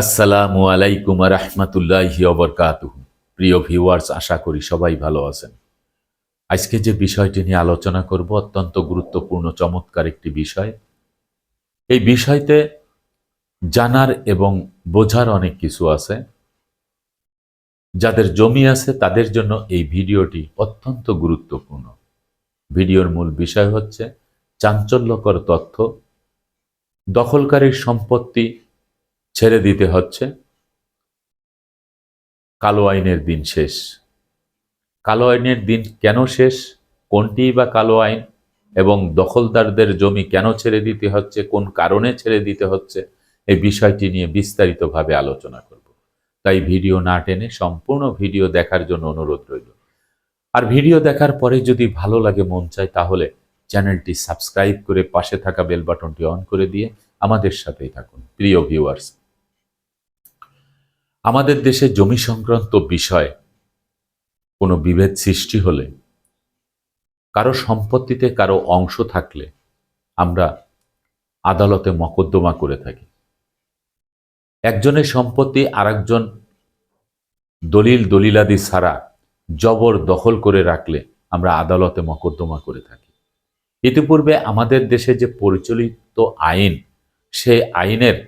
আসসালামু আলাইকুম রহমতুল্লাহি অবরকাতুহ প্রিয় ভিউয়ার্স আশা করি সবাই ভালো আছেন। আজকে যে বিষয়টি নিয়ে আলোচনা করব, অত্যন্ত গুরুত্বপূর্ণ, চমৎকার একটি বিষয়। এই বিষয়তে জানার এবং বোঝার অনেক কিছু আছে। যাদের জমি আছে, তাদের জন্য এই ভিডিওটি অত্যন্ত গুরুত্বপূর্ণ। ভিডিওর মূল বিষয় হচ্ছে চাঞ্চল্যকর তথ্য, দখলকারীর সম্পত্তি ছেড়ে দিতে হচ্ছে। কালো আইনের দিন শেষ। কালো আইনের দিন কেন শেষ? কোনটি বা কালো আইন? এবং দখলদারদের জমি কেন ছেড়ে দিতে হচ্ছে? কোন কারণে ছেড়ে দিতে হচ্ছে? এই বিষয়টি নিয়ে বিস্তারিতভাবে আলোচনা করব। তাই ভিডিও না টেনে সম্পূর্ণ ভিডিও দেখার জন্য অনুরোধ রইল। আর ভিডিও দেখার পরে যদি ভালো লাগে, মন চায়, তাহলে চ্যানেলটি সাবস্ক্রাইব করে পাশে থাকা বেল বাটনটি অন করে দিয়ে আমাদের সাথেই থাকুন। প্রিয় ভিউয়ার্স আমাদের দেশে জমি সংক্রান্ত বিষয় কোনো বিভেদ সৃষ্টি হলে, কারও সম্পত্তিতে কারও অংশ থাকলে আমরা আদালতে মকদ্দমা করে থাকি। একজনের সম্পত্তি আরেকজন দলিল দলিলাদি ছাড়া জবর দখল করে রাখলে আমরা আদালতে মকদ্দমা করে থাকি। ইতিপূর্বে আমাদের দেশে যে পরিচালিত আইন, সেই আইনের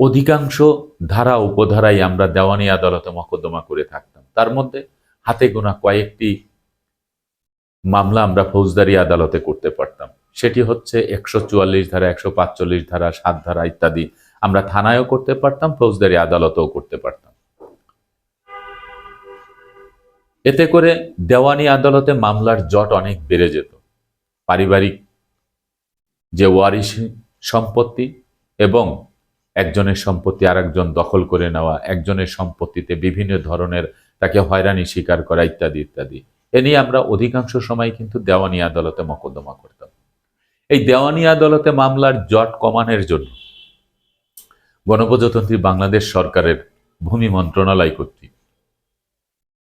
অধিকাংশ ধারা, উপধারাই আমরা দেওয়ানি আদালতে মকদ্দমা করে থাকতাম। তার মধ্যে হাতে গোনা কয়েকটি মামলা আমরা ফৌজদারি আদালতে করতে পারতাম। সেটি হচ্ছে একশো চুয়াল্লিশ ধারা, একশো পাঁচচল্লিশ ধারা, সাত ধারা ইত্যাদি আমরা থানায়ও করতে পারতাম, ফৌজদারি আদালতেও করতে পারতাম। এতে করে দেওয়ানি আদালতে মামলার জট অনেক বেড়ে যেত। পারিবারিক যে ওয়ারিশ সম্পত্তি এবং একজনের সম্পত্তি আরেকজন দখল করে নেওয়া, একজনের সম্পত্তিতে বিভিন্ন ধরনের তাকে হয়রানি স্বীকার করা ইত্যাদি ইত্যাদি। এ নিয়ে আমরা অধিকাংশ সময় কিন্তু দেওয়ানি আদালতে মকদ্দমা করতাম। এই দেওয়ানি আদালতে মামলার জট কমানোর জন্য গণপ্রজাতন্ত্রী বাংলাদেশ সরকারের ভূমি মন্ত্রণালয় কর্তৃক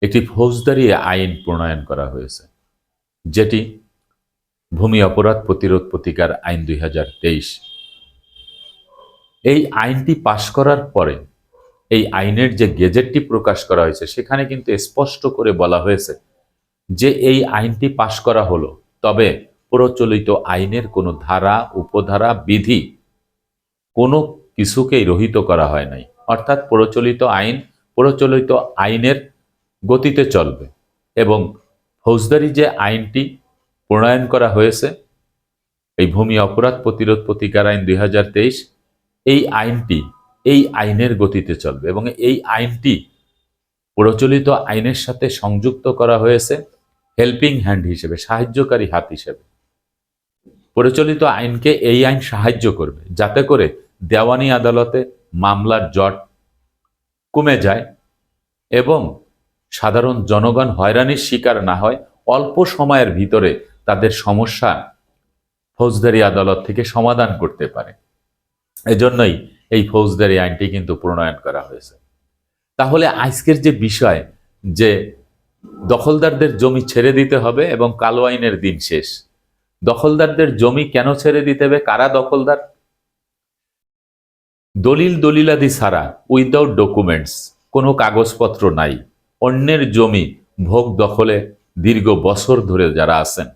একটি ফৌজদারি আইন প্রণয়ন করা হয়েছে, যেটি ভূমি অপরাধ প্রতিরোধ প্রতিকার আইন দুই হাজার তেইশ এই আইনটি পাশ করার পরে এই আইনের যে গেজেটটি প্রকাশ করা হয়েছে, সেখানে কিন্তু স্পষ্ট করে বলা হয়েছে যে এই আইনটি পাশ করা হলো। তবে প্রচলিত আইনের কোনো ধারা, উপধারা, বিধি কোনো কিছুকেই রহিত করা হয় নাই। অর্থাৎ প্রচলিত আইন প্রচলিত আইনের গতিতে চলবে এবং ফৌজদারি যে আইনটি প্রণয়ন করা হয়েছে, এই ভূমি অপরাধ প্রতিরোধ প্রতিকার আইন দুই হাজার তেইশ এই আইনটি, এই আইনের গতিতে চলবে এবং এই আইনটি প্রচলিত আইনের সাথে সংযুক্ত করা হয়েছে হেল্পিং হ্যান্ড হিসেবে, সাহায্যকারী হাত হিসেবে। প্রচলিত আইনকে এই আইন সাহায্য করবে যাতে করে দেওয়ানি আদালতে মামলার জট কমে যায় এবং সাধারণ জনগণ হয়রানির শিকার না হয়, অল্প সময়ের ভিতরে তাদের সমস্যা ফৌজদারি আদালত থেকে সমাধান করতে পারে। এজন্যই এই ফৌজদারি আইনটি কিন্তু প্রণয়ন করা হয়েছে। তাহলে আজকের যে বিষয় যে দখলদারদের জমি ছেড়ে দিতে হবে এবং কালো আইনের দিন শেষ, দখলদারদের জমি কেন ছেড়ে দিতে হবে? কারা দখলদার? দলিল দলিলাদি ছাড়া উইদাউট ডকুমেন্টস কোনো কাগজপত্র নাই। অন্যের জমি ভোগ দখলে দীর্ঘ বছর ধরে যারা আছেন,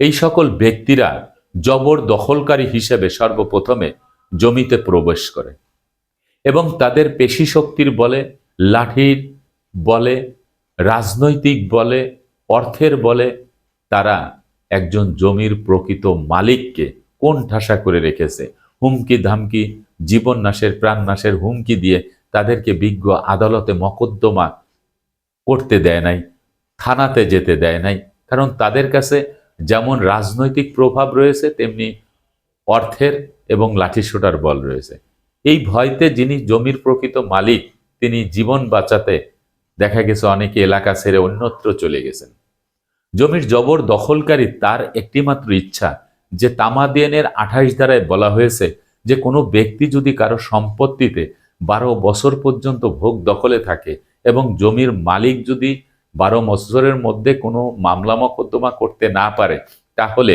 এই সকল ব্যক্তিরা জবর দখলকারী হিসেবে সর্বপ্রথমে জমিতে প্রবেশ করে এবং তাদের পেশি শক্তির বলে, লাঠির বলে, রাজনৈতিক বলে, অর্থের বলে তারা একজন জমির প্রকৃত মালিককে কোন ঠাসা করে রেখেছে, হুমকি ধামকি, জীবন নাশের, প্রাণ নাশের হুমকি দিয়ে তাদেরকে বিজ্ঞ আদালতে মকদ্দমা করতে দেয় নাই, থানাতে যেতে দেয় নাই, কারণ তাদের কাছে যেমন রাজনৈতিক প্রভাব রয়েছে, তেমনি অর্থের এবং লাঠিসোটার বল রয়েছে। এই ভয়তে যিনি জমির প্রকৃত মালিক, তিনি জীবন বাঁচাতে দেখা গেছে অনেকে এলাকা ছেড়ে অন্যত্র চলে গেছেন। জমির জবর দখলকারী তার একটিমাত্র ইচ্ছা, যে তামাদিয়ানের আঠাশ ধারায় বলা হয়েছে যে কোনো ব্যক্তি যদি কারও সম্পত্তিতে বারো বছর পর্যন্ত ভোগ দখলে থাকে এবং জমির মালিক যদি বারো বছরের মধ্যে কোনো মামলা মকদ্দমা করতে না পারে, তাহলে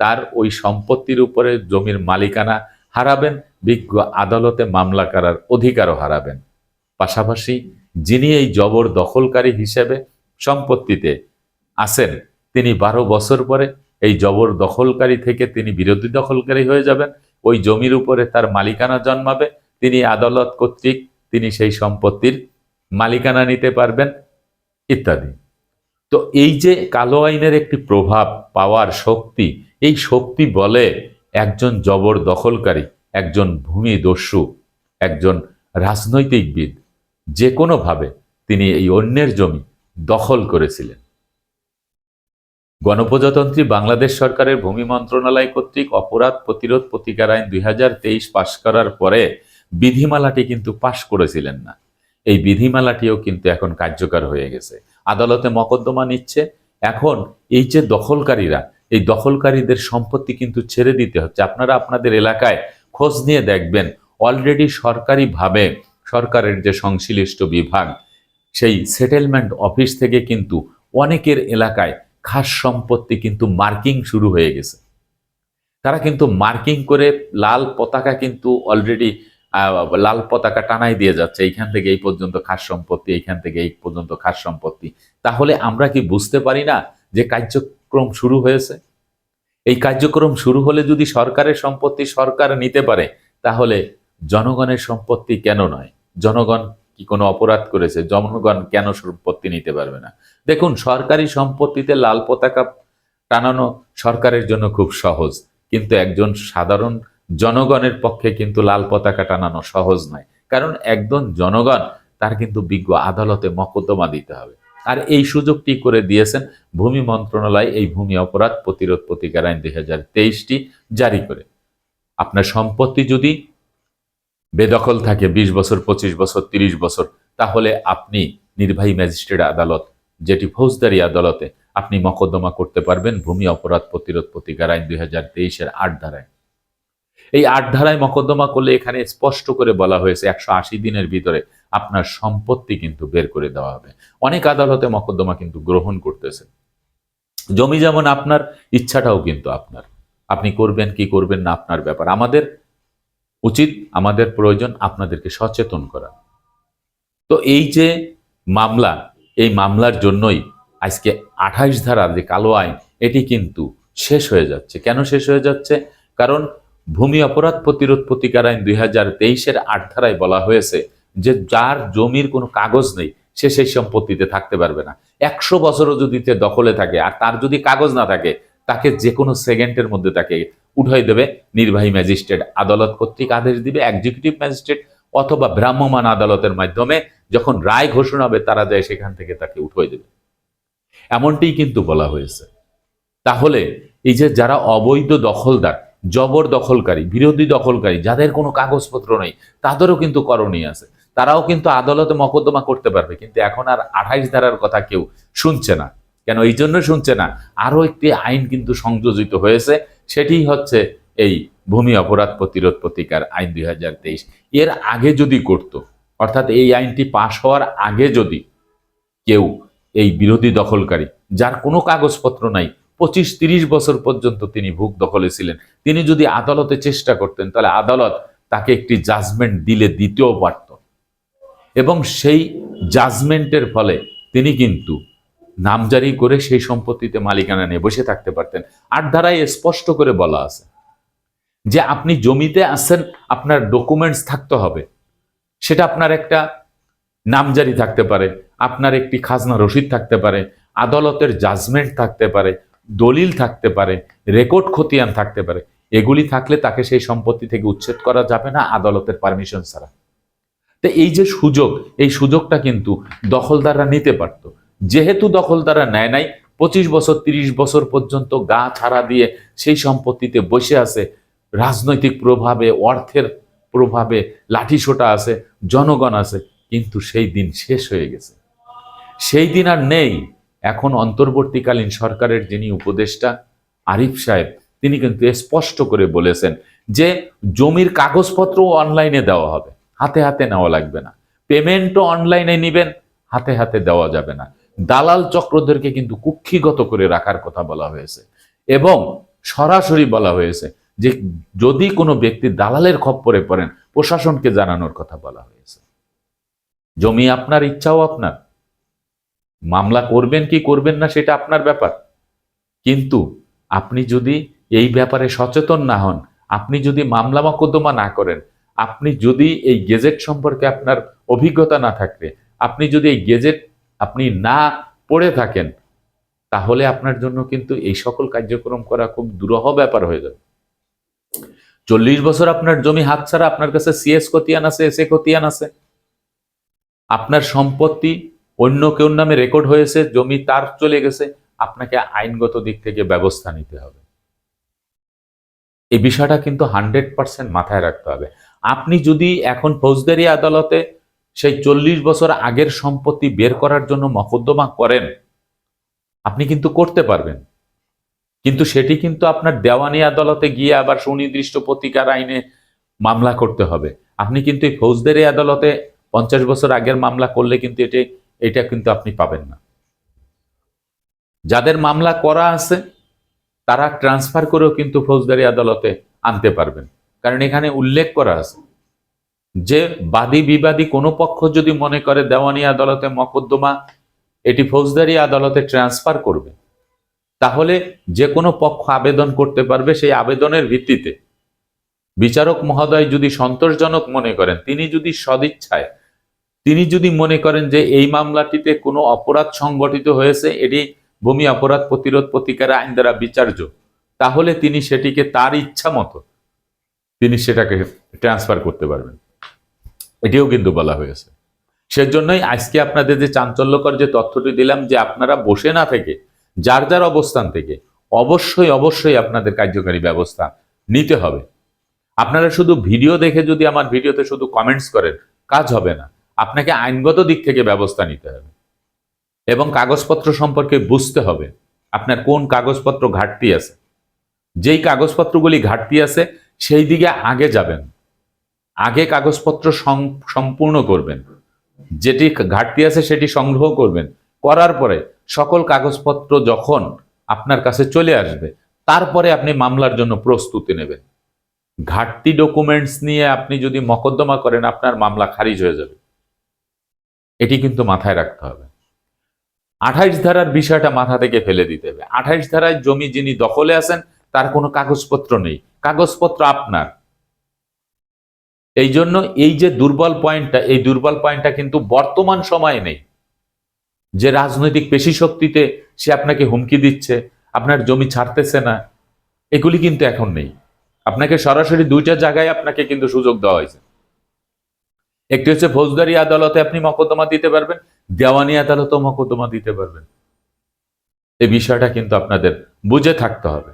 তার ওই সম্পত্তির উপরে জমির মালিকানা হারাবেন, বিজ্ঞ আদালতে মামলা করার অধিকারও হারাবেন। পাশাপাশি যিনি এই জবর দখলকারী হিসেবে সম্পত্তিতে আছেন, তিনি বারো বছর পরে এই জবর দখলকারী থেকে তিনি বিরোধী দখলকারী হয়ে যাবেন, ওই জমির উপরে তার মালিকানা জন্মাবে, তিনি আদালত কর্তৃক তিনি সেই সম্পত্তির মালিকানা নিতে পারবেন ইত্যাদি। তো এই যে কালো আইনের একটি প্রভাব পাওয়ার শক্তি, এই শক্তি বলে একজন জবর দখলকারী একজন ভূমিদস্যু, একজন রাজনৈতিকবিদ, যে কোনোভাবে তিনি এই অন্যের জমি দখল করেছিলেন। গণপ্রজাতন্ত্রী বাংলাদেশ সরকারের ভূমি মন্ত্রণালয় কর্তৃক অপরাধ প্রতিরোধ প্রতিকার আইন দুই হাজার তেইশ পাশ করার পরে বিধিমালাটি কিন্তু পাশ করেছিলেন না। এই বিধিমালাটিও কিন্তু এখন কার্যকর হয়ে গেছে। আদালতে মকদ্দমা নিচ্ছে। এখন এই যে দখলকারীরা, এই দখলকারীদের সম্পত্তি কিন্তু ছেড়ে দিতে হচ্ছে। আপনারা আপনাদের এলাকায় খোঁজ নিয়ে দেখবেন অলরেডি সরকারিভাবে সরকারের যে সংশ্লিষ্ট বিভাগ, সেই সেটেলমেন্ট অফিস থেকে কিন্তু অনেকের এলাকায় খাস সম্পত্তি কিন্তু মার্কিং শুরু হয়ে গেছে। তারা কিন্তু মার্কিং করে লাল পতাকা কিন্তু অলরেডি লাল পতাকা টানাই দিয়ে যাচ্ছে, এইখান থেকে এই পর্যন্ত খাস সম্পত্তি, এইখান থেকে এই পর্যন্ত খাস সম্পত্তি। তাহলে আমরা কি বুঝতে পারি না যে কার্যক্রম শুরু হয়েছে? এই কার্যক্রম শুরু হলে যদি সরকারের সম্পত্তি সরকার নিতে পারে, তাহলে জনগণের সম্পত্তি কেন নয়? জনগণ কি কোনো অপরাধ করেছে? জনগণ কেন সম্পত্তি নিতে পারবে না? দেখুন, সরকারি সম্পত্তিতে লাল পতাকা টানানো সরকারের জন্য খুব সহজ, কিন্তু একজন সাধারণ জনগণের পক্ষে কিন্তু লাল পতাকা টানানো সহজ নয়। কারণ একজন জনগণ, তার কিন্তু বিজ্ঞ আদালতে মকদ্দমা দিতে হবে। আর এই সুযোগটি করে দিয়েছেন ভূমি মন্ত্রণালয় এই ভূমি অপরাধ প্রতিরোধ প্রতিকার আইন দুই হাজার তেইশটি জারি করে। আপনার সম্পত্তি যদি বেদখল থাকে বিশ বছর, পঁচিশ বছর, তিরিশ বছর, তাহলে আপনি নির্বাহী ম্যাজিস্ট্রেট আদালত, যেটি ফৌজদারি আদালতে আপনি মকদ্দমা করতে পারবেন ভূমি অপরাধ প্রতিরোধ প্রতিকার আইন দুই হাজার তেইশের আট ধারায়। এই আট ধারায় মকদ্দমা করলে এখানে স্পষ্ট করে বলা হয়েছে একশো আশি দিনের ভিতরে আপনার সম্পত্তি কিন্তু বের করে দেওয়া হবে। অনেক আদালতে মকদ্দমা কিন্তু গ্রহণ করতেছে। জমি যেমন আপনার, ইচ্ছাটাও কিন্তু আপনার। আপনি করবেন কি করবেন না আপনার ব্যাপার। আমাদের উচিত, আমাদের প্রয়োজন আপনাদেরকে সচেতন করা। তো এই যে মামলা, এই মামলার জন্যই আজকে আঠাইশ ধারা যে কালো আইন, এটি কিন্তু শেষ হয়ে যাচ্ছে। কেন শেষ হয়ে যাচ্ছে? কারণ ভূমি অপরাধ প্রতিরোধ প্রতিকার আইন দুই হাজার তেইশের আট ধারায় বলা হয়েছে যে যার জমির কোনো কাগজ নেই, সে সেই সম্পত্তিতে থাকতে পারবে না। একশো বছরও যদি দখলে থাকে আর তার যদি কাগজ না থাকে, তাকে যে কোনো সেকেন্ডের মধ্যে তাকে উঠাই দেবে। নির্বাহী ম্যাজিস্ট্রেট আদালত কর্তৃক আদেশ দিবে এক্সিকিউটিভ ম্যাজিস্ট্রেট অথবা ভ্রাম্যমান আদালতের মাধ্যমে যখন রায় ঘোষণা হবে, তারা যায় সেখান থেকে তাকে উঠাই দেবে। এমনটিই কিন্তু বলা হয়েছে। তাহলে এই যে যারা অবৈধ দখলদার জবর দখলকারী, বিরোধী দখলকারী, যাদের কোনো কাগজপত্র নেই, তাদেরও কিন্তু করণীয় আছে। তারাও কিন্তু আদালতে মকদ্দমা করতে পারবে, কিন্তু এখন আর আঠাইশ ধারার কথা কেউ শুনছে না। কেন? এই জন্য শুনছে না। আরও একটি আইন কিন্তু সংযোজিত হয়েছে সেটি হচ্ছে এই ভূমি অপরাধ প্রতিরোধ প্রতিকার আইন দুই হাজার তেইশ। এর আগে যদি করত, অর্থাৎ এই আইনটি পাশ হওয়ার আগে যদি কেউ এই বিরোধী দখলকারী, যার কোনো কাগজপত্র নাই পঁচিশ তিরিশ বছর পর্যন্ত তিনি ভূক দখলে ছিলেন। তিনি যদি আদালতে চেষ্টা করতেন, তাহলে আদালত তাকে একটি জাজমেন্ট দিলে দিতেও পারত এবং সেই জাজমেন্টের ফলে তিনি কিন্তু নামজারি করে সেই সম্পত্তিতে মালিকানা নিয়ে বসে থাকতে পারতেন। আট ধারায় স্পষ্ট করে বলা আছে যে, আপনি জমিতে আছেন, আপনার ডকুমেন্টস থাকতে হবে। সেটা আপনার একটা নামজারি থাকতে পারে, আপনার একটি খাজনা রসিদ থাকতে পারে, আদালতের জাজমেন্ট থাকতে পারে দলিল থাকতে পারে রেকর্ড খতিয়ান থাকতে পারে, এগুলি থাকলে তাকে সেই সম্পত্তি থেকে উচ্ছেদ করা যাবে না আদালতের পারমিশন ছাড়া। তো এই যে সুযোগ, এই সুযোগটা কিন্তু দখলদাররা নিতে পারত। যেহেতু দখলদাররা নেয় নাই, পঁচিশ বছর, তিরিশ বছর পর্যন্ত গা ছাড়া দিয়ে সেই সম্পত্তিতে বসে আছে, রাজনৈতিক প্রভাবে, অর্থের প্রভাবে লাঠিসোটা আছে, জনগণ আছে, কিন্তু সেই দিন শেষ হয়ে গেছে। সেই দিন আর নেই। এখন অন্তর্বর্তীকালীন সরকারের যিনি উপদেষ্টা, আরিফ সাহেব, তিনি কিন্তু স্পষ্ট করে বলেছেন যে জমির কাগজপত্র অনলাইনে দেওয়া হবে। হাতে হাতে নেওয়া লাগবে না। পেমেন্টও অনলাইনে নেবেন, হাতে হাতে দেওয়া যাবে না। দালাল চক্রদেরকে কিন্তু কুক্ষিগত করে রাখার কথা বলা হয়েছে এবং সরাসরি বলা হয়েছে যে যদি কোনো ব্যক্তি দালালের খপ্পরে পড়েন, প্রশাসনকে জানানোর কথা বলা হয়েছে। জমি আপনার, ইচ্ছাও আপনার। মামলা করবেন কি করবেন না সেটা আপনার ব্যাপার। কিন্তু আপনি যদি এই ব্যাপারে সচেতন না হন, আপনি যদি মামলা মকদ্দমা না করেন, আপনি যদি এই গেজেট সম্পর্কে আপনার অভিজ্ঞতা না থাকলে, আপনি যদি এই গেজেট আপনি না পড়ে থাকেন, তাহলে আপনার জন্য কিন্তু এই সকল কার্যক্রম করা খুব দুরহ ব্যাপার হয়ে যাবে। চল্লিশ বছর আপনার জমি হাতছাড়া, আপনার কাছে সিএস খতিয়ান আছে এসএ খতিয়ান আছে। আপনার সম্পত্তি অন্য কেউ নামে রেকর্ড হয়েছে, জমি তার চলে গেছে, আপনাকে আইনগত দিক থেকে ব্যবস্থা নিতে হবে। এই বিষয়টা কিন্তু হান্ড্রেড পার্সেন্ট মাথায় রাখতে হবে। আপনি যদি এখন ফৌজদারি আদালতে সেই চল্লিশ বছর আগের সম্পত্তি বের করার জন্য মকদ্দমা করেন, আপনি কিন্তু করতে পারবেন। কিন্তু সেটি কিন্তু আপনার দেওয়ানি আদালতে গিয়ে আবার সুনির্দিষ্ট প্রতিকার আইনে মামলা করতে হবে। আপনি কিন্তু এই ফৌজদারি আদালতে পঞ্চাশ বছর আগের মামলা করলে কিন্তু এটা এটা কিন্তু আপনি পাবেন না। যাদের মামলা করা আছে, তারা ট্রান্সফার করেও কিন্তু ফৌজদারি আদালতে আনতে পারবেন। কারণ এখানে উল্লেখ করা আছে যে বাদী বিবাদী কোনো পক্ষ যদি মনে করে দেওয়ানি আদালতে মকদ্দমা, এটি ফৌজদারি আদালতে ট্রান্সফার করবে, তাহলে যে কোনো পক্ষ আবেদন করতে পারবে সেই আবেদনের ভিত্তিতে। বিচারক মহোদয় যদি সন্তোষজনক মনে করেন, তিনি যদি সদিচ্ছায় তিনি যদি মনে করেন যে এই মামলাটিতে কোনো অপরাধ সংগঠিত হয়েছে, এটি ভূমি অপরাধ প্রতিরোধ প্রতিকার আইন দ্বারা বিচার্য, তাহলে তিনি সেটিকে তার ইচ্ছা মতো তিনি সেটাকে ট্রান্সফার করতে পারবেন। এটিও কিন্তু বলা হয়েছে। সেজন্যই আজকে আপনাদের যে চাঞ্চল্যকর যে তথ্যটি দিলাম যে আপনারা বসে না থেকে, যার যার অবস্থান থেকে অবশ্যই অবশ্যই আপনাদের কার্যকারী ব্যবস্থা নিতে হবে। আপনারা শুধু ভিডিও দেখে যদি আমার ভিডিওতে শুধু কমেন্টস করেন, কাজ হবে না। আপনাকে আইনগত দিক থেকে ব্যবস্থা নিতে হবে। এবং কাগজপত্র সম্পর্কে বুঝতে হবে আপনার কোন কাগজপত্র ঘাটতি আছে। যেই কাগজপত্রগুলি ঘাটতি আছে, সেই দিকে আগে যাবেন। আগে কাগজপত্র সম- সম্পূর্ণ করবেন। যেটি ঘাটতি আছে, সেটি সংগ্রহ করবেন। করার পরে সকল কাগজপত্র যখন আপনার কাছে চলে আসবে, তারপরে আপনি মামলার জন্য প্রস্তুতি নেবেন। ঘাটতি ডকুমেন্টস নিয়ে আপনি যদি মকদ্দমা করেন, আপনার মামলা খারিজ হয়ে যাবে। এটি কিন্তু মাথায় রাখতে হবে। আঠাইশ ধারার বিষয়টা মাথা থেকে ফেলে দিতে হবে। আঠাইশ ধারায় জমি যিনি দখলে আছেন, তার কোনো কাগজপত্র নেই। কাগজপত্র আপনার। এই জন্য এই যে দুর্বল পয়েন্টটা, এই দুর্বল পয়েন্টটা কিন্তু বর্তমান সময়ে নেই। যে রাজনৈতিক পেশি শক্তিতে সে আপনাকে হুমকি দিচ্ছে, আপনার জমি ছাড়তেছে না, এগুলি কিন্তু এখন নেই। আপনাকে সরাসরি দুইটা জায়গায় আপনাকে কিন্তু সুযোগ দেওয়া হয়েছে। একটি হচ্ছে ফৌজদারি আদালতে আপনি মকদ্দমা দিতে পারবেন, দেওয়ানি আদালতেও মকদ্দমা দিতে পারবেন। এই বিষয়টা কিন্তু আপনাদের বুঝে থাকতে হবে।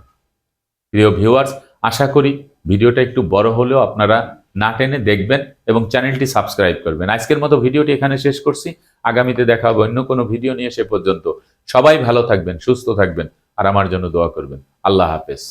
প্রিয় ভিউয়ার্স আশা করি ভিডিওটা একটু বড় হলেও আপনারা না টেনে দেখবেন এবং চ্যানেলটি সাবস্ক্রাইব করবেন। আজকের মতো ভিডিওটি এখানে শেষ করছি। আগামীতে দেখা হবে অন্য কোনো ভিডিও নিয়ে সে পর্যন্ত। সবাই ভালো থাকবেন, সুস্থ থাকবেন আর আমার জন্য দোয়া করবেন। আল্লাহ হাফেজ।